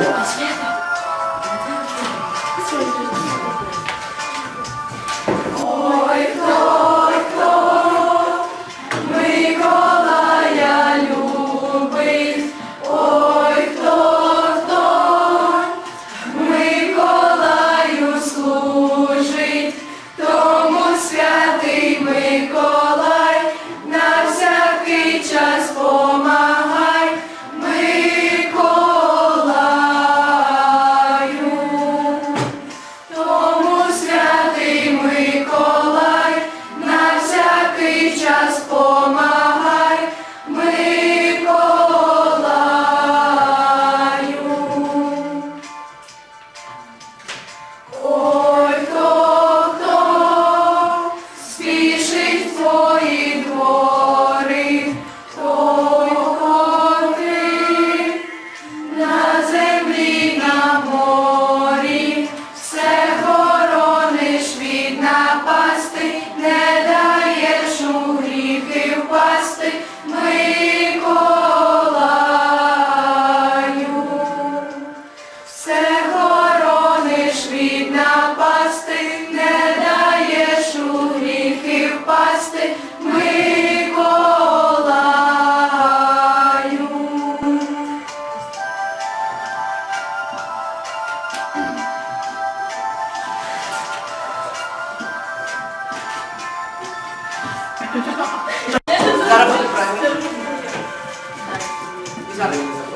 やった! Cara, vamos pra mim. Isabel, Isabel.